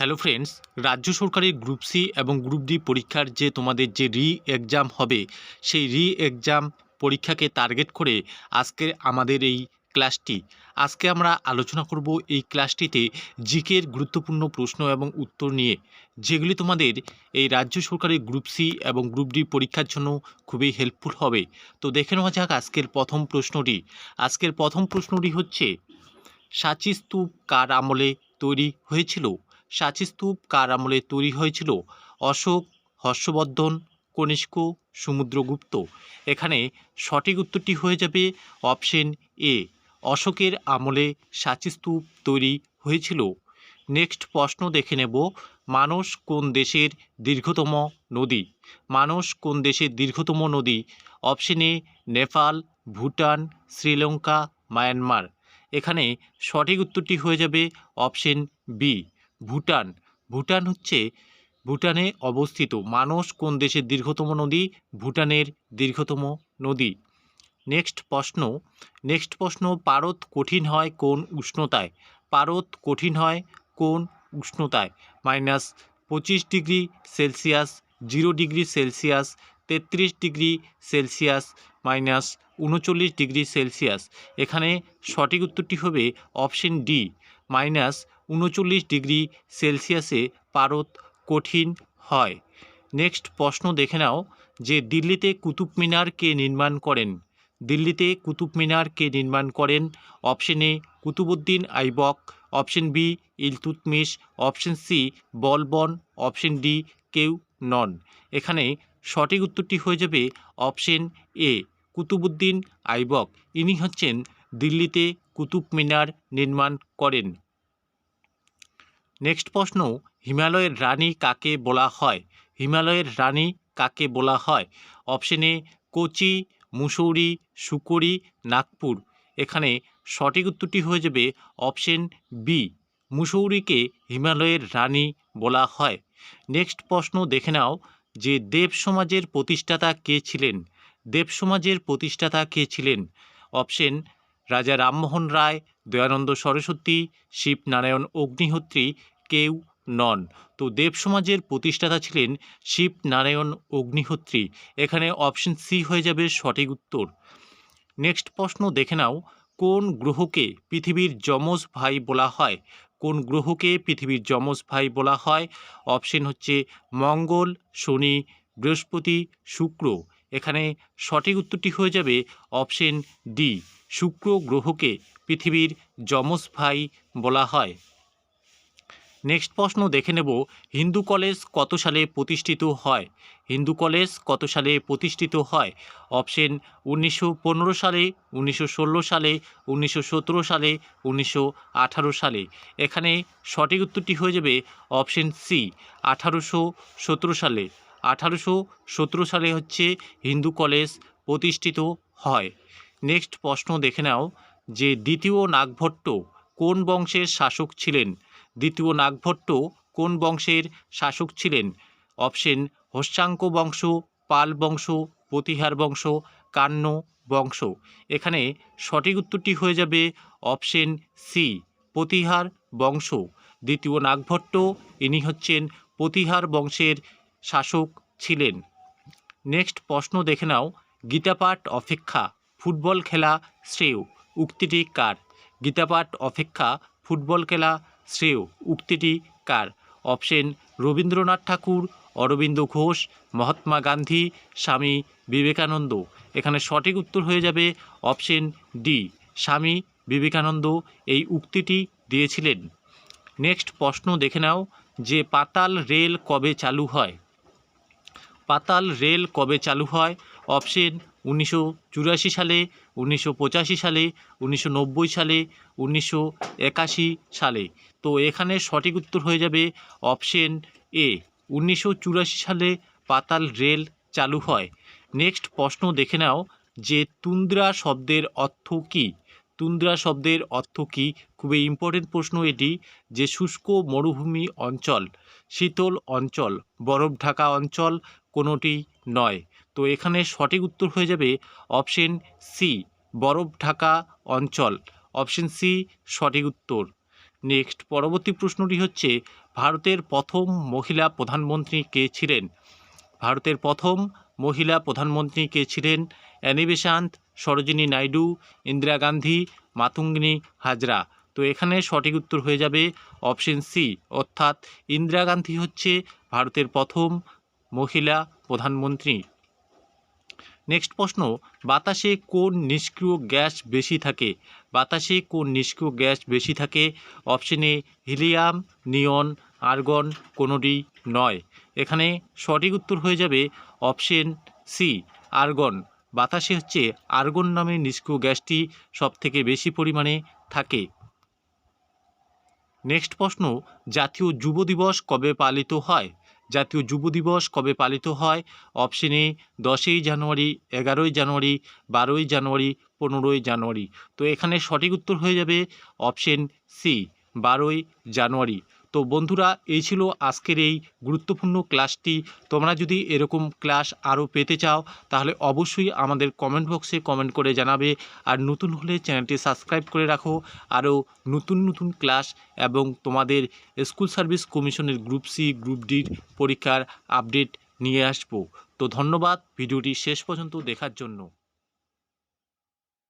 Hello friends রাজ্য সরকারের group C এবং গ্রুপ ডি পরীক্ষার যে তোমাদের যে রি এক্সাম হবে, সেই রি এক্সাম পরীক্ষাকে টার্গেট করে আজকে আমাদের এই ক্লাসটি আজকে আমরা আলোচনা করব এই ক্লাসটিতে জিকের গুরুত্বপূর্ণ প্রশ্ন এবং উত্তর নিয়ে, যেগুলি তোমাদের এই রাজ্য সরকারের গ্রুপ সি এবং গ্রুপ ডি পরীক্ষার জন্য খুবই হেল্পফুল হবে। তো দেখে নেওয়া যাক আজকের প্রথম প্রশ্নটি। আজকের প্রথম প্রশ্নটি হচ্ছে, সাঁচি স্তূপ কার আমলে তৈরি হয়েছিল? সাঁচি স্তূপ কার আমলে তৈরি হয়েছিল? অশোক, হর্ষবর্ধন, কনিষ্ক, সমুদ্রগুপ্ত। এখানে সঠিক উত্তরটি হয়ে যাবে অপশন এ। অশোকের আমলে সাঁচি স্তূপ তৈরি হয়েছিল। নেক্সট প্রশ্ন দেখে নেব, মানস কোন দেশের দীর্ঘতম নদী? মানস কোন দেশের দীর্ঘতম নদী? Option A, Nepal, Bhutan, Sri Lanka, Myanmar. এখানে সঠিক উত্তরটি হয়ে যাবে অপশন বি। ভুটান। ভুটান হচ্ছে, ভুটানে অবস্থিত। মানস কোন দেশের দীর্ঘতম নদী? ভুটানের দীর্ঘতম নদী। নেক্সট প্রশ্ন। নেক্সট প্রশ্ন পারদ কঠিন হয় কোন উষ্ণতায়? পারদ কঠিন হয় কোন উষ্ণতায়? মাইনাস পঁচিশ degree Celsius, zero degree Celsius, তেত্রিশ ডিগ্রি সেলসিয়াস, মাইনাস উনচল্লিশ ডিগ্রি সেলসিয়াস। এখানে সঠিক উত্তরটি হবে অপশন ডি। মাইনাস উনচল্লিশ ডিগ্রি সেলসিয়াসে পারদ কঠিন হয়। নেক্সট প্রশ্ন দেখে নাও যে দিল্লিতে কুতুব মিনার কে নির্মাণ করেন? দিল্লিতে কুতুব মিনার কে নির্মাণ করেন? Option A Qutbuddin Aibak. Option B, Iltutmish. Option C, Balban. Option D, কেউ নন। এখানে সঠিক উত্তরটি হয়ে যাবে অপশন এ কুতুবুদ্দিন আইবক। ইনি হচ্ছেন দিল্লিতে কুতুব মিনার নির্মাণ করেন। নেক্সট প্রশ্ন, হিমালয়ের রানী কাকে বলা হয়? হিমালয়ের রানী কাকে বলা হয়? অপশন এ, কোচি, মুসৌরি, সুকরি, নাগপুর। এখানে সঠিক উত্তরটি হয়ে যাবে অপশন বি মুসৌরিকে হিমালয়ের রানী বলা হয়। নেক্সট প্রশ্ন দেখে নাও যে দেব সমাজের প্রতিষ্ঠাতা কে ছিলেন? দেব সমাজের প্রতিষ্ঠাতা কে ছিলেন? অপশন রাজা রামমোহন রায়, দয়ানন্দ সরস্বতী, শিবনারায়ণ অগ্নিহোত্রী কেউ নন। তো দেব সমাজের প্রতিষ্ঠাতা ছিলেন শিবনারায়ণ অগ্নিহোত্রী। এখানে অপশন সি হয়ে যাবে সঠিক উত্তর। নেক্সট প্রশ্ন দেখে নাও, কোন গ্রহকে পৃথিবীর যমজ ভাই বলা হয়? কোন গ্রহকে পৃথিবীর যমজ ভাই বলা হয়? অপশন হচ্ছে মঙ্গল, শনি, বৃহস্পতি, শুক্র। এখানে সঠিক উত্তরটি হয়ে যাবে অপশন ডি শুক্র গ্রহকে পৃথিবীর যমজ ভাই বলা হয়। নেক্সট প্রশ্ন দেখে নেব, হিন্দু কলেজ কত সালে প্রতিষ্ঠিত হয়? হিন্দু কলেজ কত সালে প্রতিষ্ঠিত হয়? অপশন, উনিশশো পনেরো সালে, উনিশশো ষোলো সালে, উনিশশো সতেরো সালে, উনিশশো আঠারো সালে। এখানে সঠিক উত্তরটি হয়ে যাবে অপশন সি আঠারোশো সতেরো সালে। আঠারোশো সতেরো সালে হচ্ছে হিন্দু কলেজ প্রতিষ্ঠিত হয়। নেক্সট প্রশ্ন দেখে নাও যে দ্বিতীয় নাগভট্ট কোন বংশের শাসক ছিলেন? দ্বিতীয় নাগভট্ট কোন বংশের শাসক ছিলেন? অপশন হোস্যাঙ্ক বংশ, পাল বংশ, প্রতিহার বংশ, কান্ন বংশ। এখানে সঠিক উত্তরটি হয়ে যাবে অপশন সি, প্রতিহার বংশ। দ্বিতীয় নাগভট্ট, ইনি হচ্ছেন প্রতিহার বংশের শাসক ছিলেন। নেক্সট প্রশ্ন দেখে নাও, গীতাপাঠ অপেক্ষা। ফুটবল খেলা শ্রেয়, উক্তিটি কার? গীতাপাঠ অপেক্ষা, ফুটবল খেলা শ্রেয়, উক্তিটি কার? অপশন, রবীন্দ্রনাথ ঠাকুর, অরবিন্দ ঘোষ, মহাত্মা গান্ধী, স্বামী বিবেকানন্দ। এখানে সঠিক উত্তর হয়ে যাবে অপশন ডি, স্বামী বিবেকানন্দ। এই উক্তিটি দিয়েছিলেন। নেক্সট প্রশ্ন দেখে নাও, যে পাতাল রেল কবে চালু হয়? পাতাল রেল কবে চালু হয়? অপশন উনিশশো চুরাশি সালে, উনিশশো পঁচাশি সালে, উনিশশো নব্বই সালে, উনিশশো একাশি সালে। তো এখানে সঠিক উত্তর হয়ে যাবে অপশন এ। উনিশশো চুরাশি সালে পাতাল রেল চালু হয়। নেক্সট প্রশ্ন দেখে নাও যে তুন্দ্রা শব্দের অর্থ কী? তুন্দ্রা শব্দের অর্থ কী? খুবই ইম্পর্টেন্ট প্রশ্ন এটি যে শুষ্ক মরুভূমি অঞ্চল, শীতল অঞ্চল বরফ ঢাকা অঞ্চল কোনোটি নয়। তো এখানে সঠিক উত্তর হয়ে যাবে অপশন সি বরফ ঢাকা অঞ্চল। অপশন সি সঠিক উত্তর। নেক্সট, পরবর্তী প্রশ্নটি হচ্ছে, ভারতের প্রথম মহিলা প্রধানমন্ত্রী কে ছিলেন? ভারতের প্রথম মহিলা প্রধানমন্ত্রী কে ছিলেন? Annie Besant Sarojini Naidu, Indira Gandhi, Matangini Hazra. তো এখানে সঠিক উত্তর হয়ে যাবে অপশন সি অর্থাৎ ইন্দিরা গান্ধী হচ্ছে ভারতের প্রথম মহিলা প্রধানমন্ত্রী। নেক্সট প্রশ্ন, বাতাসে কোন নিষ্ক্রিয় গ্যাস বেশি থাকে? বাতাসে কোন নিষ্ক্রিয় গ্যাস বেশি থাকে? Option A, helium, neon, argon, কোনোটি নয়। এখানে সঠিক উত্তর হয়ে যাবে অপশন সি আর্গন। বাতাসে হচ্ছে আর্গন নামে নিষ্ক্রিয় গ্যাসটি সবথেকে বেশি পরিমাণে থাকে। নেক্সট প্রশ্ন, জাতীয় যুব দিবস কবে পালিত হয়? জাতীয় যুব দিবস কবে পালিত হয়? অপশন এ দশই জানুয়ারি, এগারোই জানুয়ারি, বারোই জানুয়ারি, পনেরোই জানুয়ারি। তো এখানে সঠিক উত্তর হয়ে যাবে অপশন সি বারোই জানুয়ারি। তো বন্ধুরা, এই ছিল আজকের এই গুরুত্বপূর্ণ ক্লাসটি। তোমরা যদি এরকম ক্লাস আরও পেতে চাও, তাহলে অবশ্যই আমাদের কমেন্ট বক্সে কমেন্ট করে জানাবে। আর নতুন হলে চ্যানেলটি সাবস্ক্রাইব করে রাখো। আরও নতুন নতুন ক্লাস এবং তোমাদের স্কুল সার্ভিস কমিশনের গ্রুপ সি, গ্রুপ ডির পরীক্ষার আপডেট নিয়ে আসব। তো ধন্যবাদ, ভিডিওটি শেষ পর্যন্ত দেখার জন্য।